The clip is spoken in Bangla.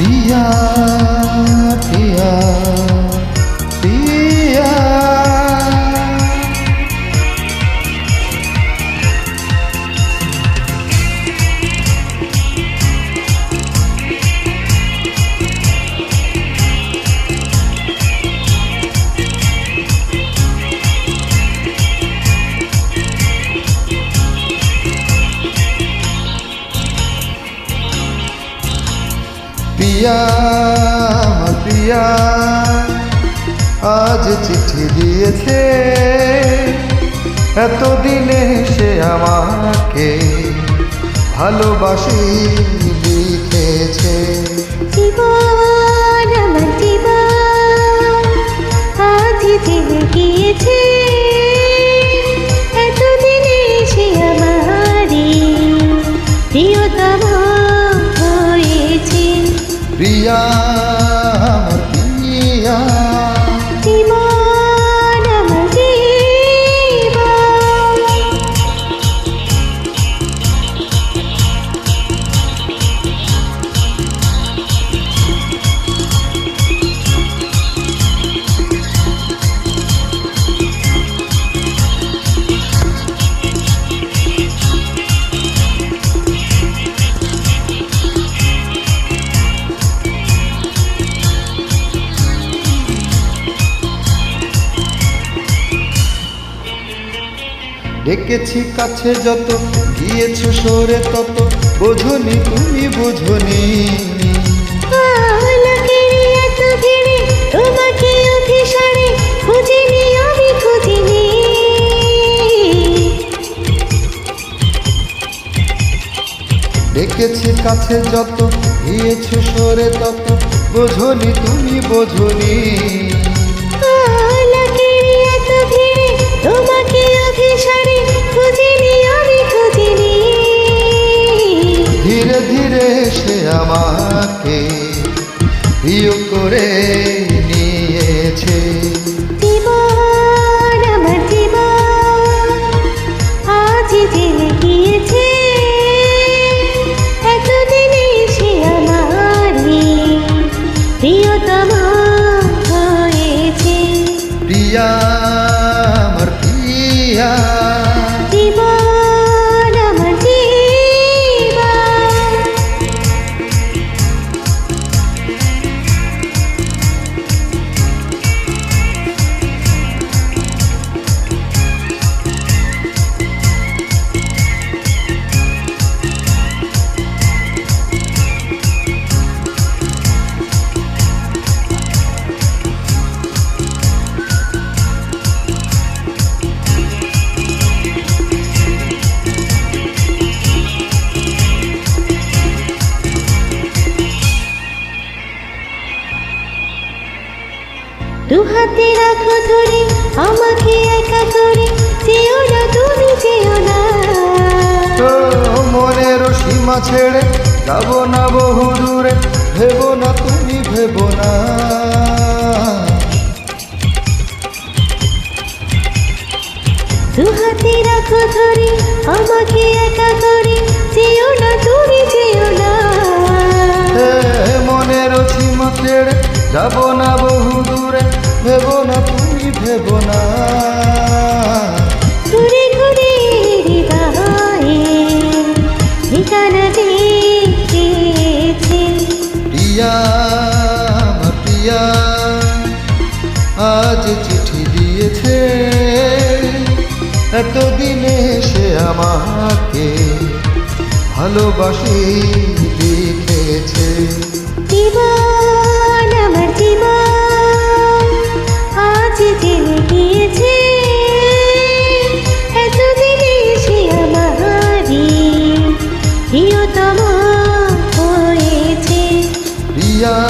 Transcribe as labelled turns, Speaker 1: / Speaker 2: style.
Speaker 1: पिया पिया পিয়া আমার পিয়া আজ চিঠি দিয়েছে। এতদিনে সে আমাকে ভালোবাসি প্রিয়া। ডেকেছি কাছে যত গিয়েছো সরে তত। বোঝনি তুমি বোঝনি ডেকেছি কাছে যত গিয়েছো সরে তত। বোঝনি তুমি বোঝনি সে আমাকে প্রিয় করে নিয়েছে। প্রিয়া আমার প্রিয়া
Speaker 2: দু হাতে রাখো ধরে আমাকে একা করে যেও না তুমি যেও না।
Speaker 1: মনের সীমা ছেড়ে যাব না বহু দূরে ভেবো না তুমি ভেবো না।
Speaker 2: দু হাতে রাখো ধরে আমাকে একা করে যেও না তুমি যেও না।
Speaker 1: মনের সীমা ছেড়ে যাব না ভেবো না।
Speaker 2: ঘুরে ঘুরে হৃদয়ে ঠিকানা দিয়েছে।
Speaker 1: প্রিয়া আমার প্রিয়া আজ চিঠি দিয়েছে। এতদিনে সে আমাকে ভালোবাসি লিখেছে
Speaker 2: জীবন 야.